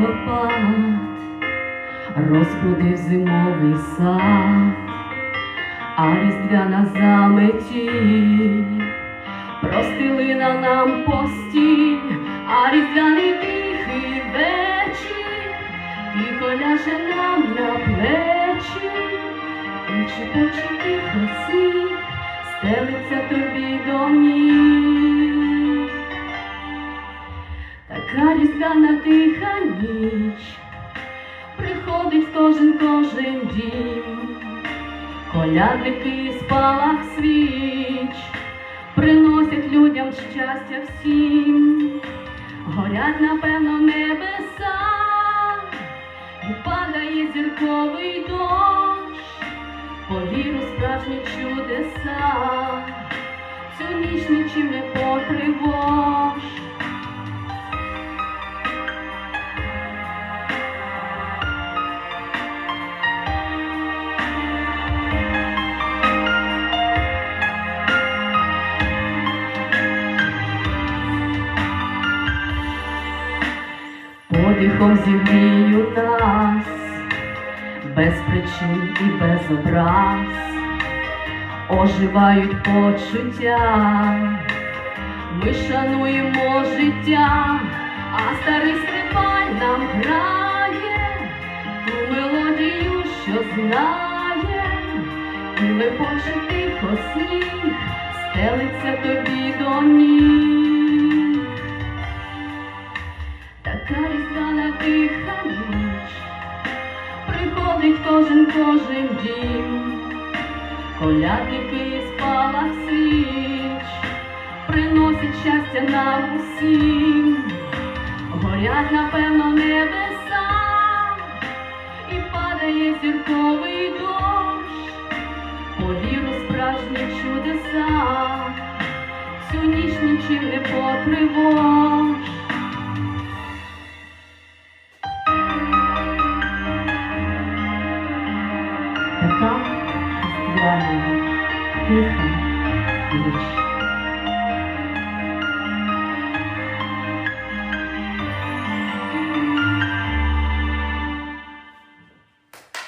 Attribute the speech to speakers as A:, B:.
A: листопад розбудив зимовий сад, а різдвяна заметіль простилина нам постіль, а різдвяний тихий вечір тихо ляже нам на плечі, і тихо сніг стелиться тобі до ніг. Така різдвяна тиха ніч. Приходить кожен кожен дім, колядники спалах свіч, приносять людям щастя всім, горять, напевно, небеса, і падає зірковий дощ, повіру справжні чудеса, цю ніч нічим не потривож. Подихом зігріють нас, без причин і без образ, оживають почуття, ми шануємо життя, а старий скрипаль нам грає. Ту мелодію, що знає, і лепоче тихо сніг, стелиться тобі до ніг. Приходить кожен кожен дім, колядники спалах свіч, приносять щастя нам усім, горять, напевно, небеса, і падає зірковий дощ, повіру справжні чудеса, цю ніч нічим не потривож. reflexão.